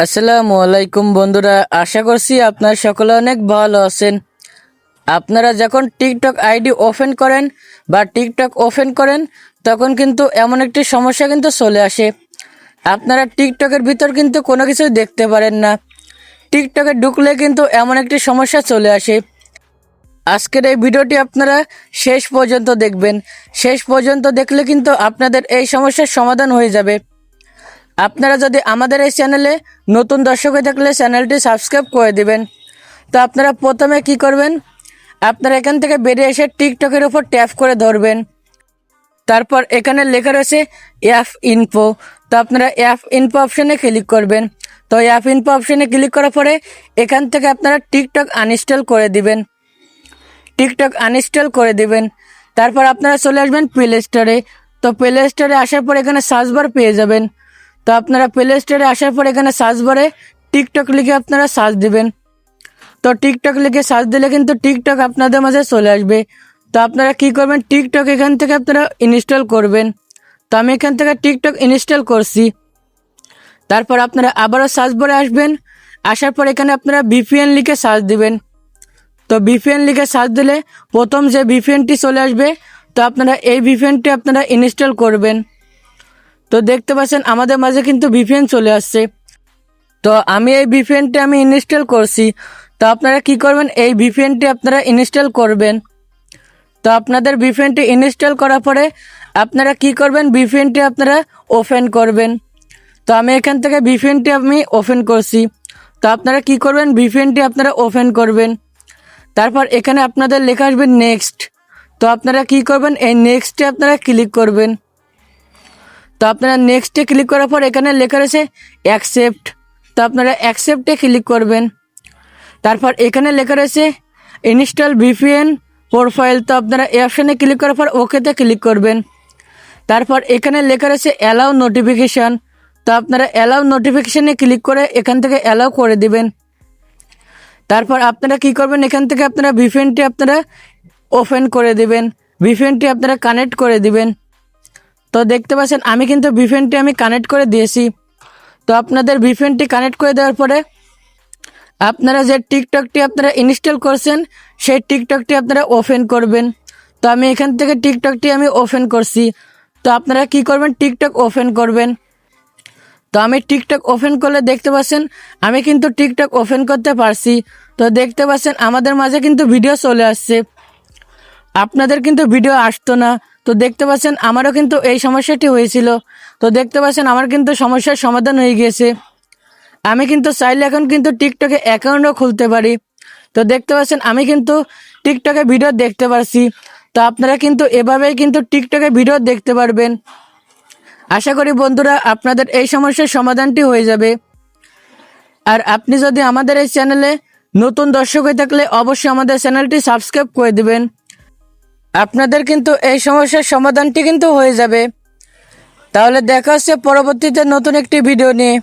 আসসালামু আলাইকুম বন্ধুরা, আশা করছি আপনারা সকলে অনেক ভালো আছেন। আপনারা যখন টিকটক আইডি ওপেন করেন বা টিকটক ওপেন করেন, তখন কিন্তু এমন একটি সমস্যা কিন্তু চলে আসে। আপনারা টিকটকের ভিতর কিন্তু কোনো কিছু দেখতে পারেন না। টিকটকে ঢুকলে কিন্তু এমন একটি সমস্যা চলে আসে। আজকের এই ভিডিওটি আপনারা শেষ পর্যন্ত দেখবেন। শেষ পর্যন্ত দেখলে কিন্তু আপনাদের এই সমস্যার সমাধান হয়ে যাবে। আপনারা যদি আমাদের এই চ্যানেলে নতুন দর্শক হয়ে থাকলে চ্যানেলটি সাবস্ক্রাইব করে দিবেন। তো আপনারা প্রথমে কি করবেন? আপনারা এখান থেকে বেরিয়ে এসে টিকটকের উপর ট্যাপ করে ধরবেন। তারপর এখানে লেখা রয়েছে অ্যাপ ইনফো তো আপনারা অ্যাপ ইনফো অপশানে ক্লিক করবেন। তো অ্যাপ ইনফো অপশানে ক্লিক করার পরে এখান থেকে আপনারা টিকটক আনইনস্টল করে দিবেন। টিকটক আনইনস্টল করে দিবেন। তারপর আপনারা চলে আসবেন প্লে স্টোরে তো প্লে স্টোরে আসার পর এখানে সার্চ বার পেয়ে যাবেন। তো আপনারা প্লে স্টোরে আসার পর এখানে সার্চ বারে টিকটক লিখে আপনারা সার্চ দিবেন। তো টিকটক লিখে সার্চ দিলে কিন্তু টিকটক আপনাদের মাঝে চলে আসবে। তো আপনারা কি করবেন? টিকটক এখান থেকে আপনারা ইনস্টল করবেন। তো আমি এখান থেকে টিকটক ইনস্টল করছি। তারপর আপনারা আবারও সার্চ বারে আসবেন। আসার পর এখানে আপনারা ভিপিএন লিখে সার্চ দিবেন। তো ভিপিএন লিখে সার্চ দিলে প্রথম যে ভিপিএনটি চলে আসবে, তো আপনারা এই ভিপিএনটি আপনারা ইনস্টল করবেন। তো দেখতে পাচ্ছেন, আমাদের মাঝে কিন্তু ভিপিএন চলে আসছে। তো আমি এই ভিপিএনটি আমি ইনস্টল করছি। তো আপনারা কি করবেন, এই ভিপিএনটি আপনারা ইনস্টল করবেন। তো আপনাদের ভিপিএনটি ইনস্টল করার পরে আপনারা কি করবেন ভিপিএনটি আপনারা ওপেন করবেন। তো আমি এখান থেকে ভিপিএনটি আমি ওপেন করছি। তো আপনারা কি করবেন ভিপিএনটি আপনারা ওপেন করবেন। তারপর এখানে আপনাদের লেখা আসবে নেক্সট তো আপনারা কি করবেন, এই নেক্সটে আপনারা ক্লিক করবেন। তো আপনারা নেক্সটে ক্লিক করার পর এখানে লেখা রয়েছে অ্যাকসেপ্ট তো আপনারা অ্যাকসেপ্টে ক্লিক করবেন। তারপর এখানে লেখা রয়েছে ইনস্টল ভিপিএন প্রোফাইল তো আপনারা এই অপশানে ক্লিক করার পর ওকেতে ক্লিক করবেন। তারপর এখানে লেখা রয়েছে অ্যালাউ নোটিফিকেশান তো আপনারা অ্যালাউ নোটিফিকেশানে ক্লিক করে এখান থেকে অ্যালাউ করে দিবেন। তারপর আপনারা কি করবেন? এখান থেকে আপনারা ভিপিএনটি আপনারা ওপেন করে দিবেন। ভিপিএনটি আপনারা কানেক্ট করে দিবেন। তো দেখতে পাচ্ছেন, আমি কিন্তু ভিপিএনটি আমি কানেক্ট করে দিয়েছি। তো আপনাদের ভিপিএনটি কানেক্ট করে দেওয়ার পরে আপনারা যে টিকটকটি আপনারা ইনস্টল করছেন, সেই টিকটকটি আপনারা ওপেন করবেন। তো আমি এখান থেকে টিকটকটি আমি ওপেন করছি। তো আপনারা কি করবেন? টিকটক ওপেন করবেন। তো আমি টিকটক ওপেন করলে দেখতে পাচ্ছেন, আমি কিন্তু টিকটক ওপেন করতে পারছি। তো দেখতে পাচ্ছেন, আমাদের মাঝে কিন্তু ভিডিও চলে আসছে। আপনাদের কিন্তু ভিডিও আসতো না। তো দেখতে পাচ্ছেন, আমারও কিন্তু এই সমস্যাটি হয়েছিল। তো দেখতে পাচ্ছেন, আমার কিন্তু সমস্যার সমাধান হয়ে গিয়েছে। আমি কিন্তু চাইলে এখন কিন্তু টিকটকে অ্যাকাউন্টও খুলতে পারি। তো দেখতে পাচ্ছেন, আমি কিন্তু টিকটকে ভিডিও দেখতে পারছি। তো আপনারা কিন্তু এভাবেই কিন্তু টিকটকে ভিডিও দেখতে পারবেন। আশা করি বন্ধুরা, আপনাদের এই সমস্যার সমাধানটি হয়ে যাবে। আর আপনি যদি আমাদের এই চ্যানেলে নতুন দর্শক হয়ে থাকলে অবশ্যই আমাদের চ্যানেলটি সাবস্ক্রাইব করে দিবেন। আপনাদের কিন্তু এই সমস্যার সমাধানটি কিন্তু হয়ে যাবে। তাহলে দেখা হচ্ছে পরবর্তীতে নতুন একটি ভিডিও নিয়ে।